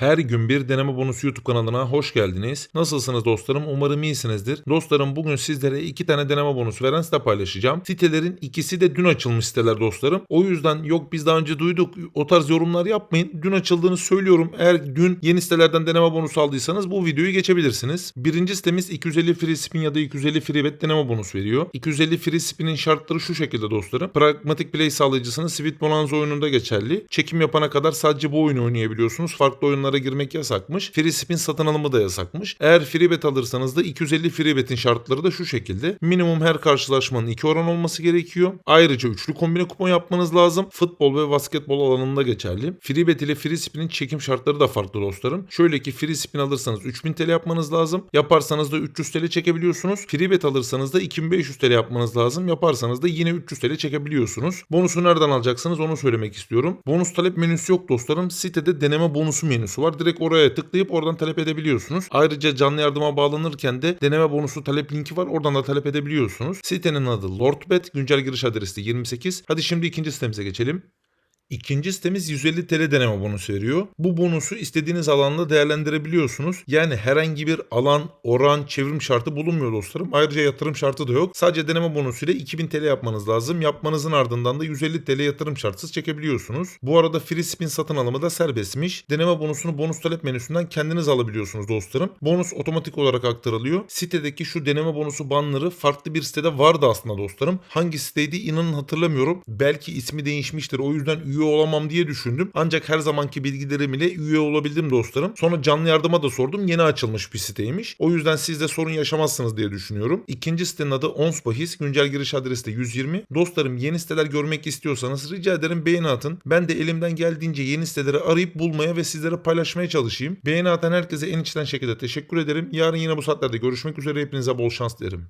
Her gün bir deneme bonusu YouTube kanalına hoş geldiniz. Nasılsınız dostlarım? Umarım iyisinizdir. Dostlarım bugün sizlere iki tane deneme bonusu veren site paylaşacağım. Sitelerin ikisi de dün açılmış siteler dostlarım. O yüzden yok biz daha önce duyduk o tarz yorumlar yapmayın. Dün açıldığını söylüyorum. Eğer dün yeni sitelerden deneme bonusu aldıysanız bu videoyu geçebilirsiniz. Birinci sitemiz 250 free spin ya da 250 free bet deneme bonus veriyor. 250 free spin'in şartları şu şekilde dostlarım. Pragmatic Play sağlayıcısının Sweet Bonanza oyununda geçerli. Çekim yapana kadar sadece bu oyunu oynayabiliyorsunuz. Farklı oyunlara girmek yasakmış. Free spin satın alımı da yasakmış. Eğer free bet alırsanız da 250 free bet'in şartları da şu şekilde. Minimum her karşılaşmanın 2 oran olması gerekiyor. Ayrıca üçlü kombine kupon yapmanız lazım. Futbol ve basketbol alanında geçerli. Free bet ile free spin'in çekim şartları da farklı dostlarım. Şöyle ki free spin alırsanız 3000 TL yapmanız lazım. Yaparsanız da 300 TL çekebiliyorsunuz. Free bet alırsanız da 2500 TL yapmanız lazım. Yaparsanız da yine 300 TL çekebiliyorsunuz. Bonusu nereden alacaksınız onu söylemek istiyorum. Bonus talep menüsü yok dostlarım. Sitede deneme bonusu menüsü var. Direkt oraya tıklayıp oradan talep edebiliyorsunuz. Ayrıca canlı yardıma bağlanırken de deneme bonusu talep linki var. Oradan da talep edebiliyorsunuz. Sitenin adı LordBet. Güncel giriş adresi de 28. Hadi şimdi ikinci sitemize geçelim. İkinci sitemiz 150 TL deneme bonusu veriyor. Bu bonusu istediğiniz alanda değerlendirebiliyorsunuz. Yani herhangi bir alan, oran, çevrim şartı bulunmuyor dostlarım. Ayrıca yatırım şartı da yok. Sadece deneme bonusu ile 2000 TL yapmanız lazım. Yapmanızın ardından da 150 TL yatırım şartsız çekebiliyorsunuz. Bu arada free spin satın alımı da serbestmiş. Deneme bonusunu bonus talep menüsünden kendiniz alabiliyorsunuz dostlarım. Bonus otomatik olarak aktarılıyor. Sitedeki şu deneme bonusu banları farklı bir sitede vardı aslında dostlarım. Hangi siteydi inanın hatırlamıyorum. Belki ismi değişmiştir. O yüzden üye olamam diye düşündüm. Ancak her zamanki bilgilerim ile üye olabildim dostlarım. Sonra canlı yardıma da sordum. Yeni açılmış bir siteymiş. O yüzden siz de sorun yaşamazsınız diye düşünüyorum. İkinci sitenin adı Ons Bahis. Güncel giriş adresi de 120. Dostlarım yeni siteler görmek istiyorsanız rica ederim beğeni atın. Ben de elimden geldiğince yeni siteleri arayıp bulmaya ve sizlere paylaşmaya çalışayım. Beğeni atan herkese en içten şekilde teşekkür ederim. Yarın yine bu saatlerde görüşmek üzere. Hepinize bol şans dilerim.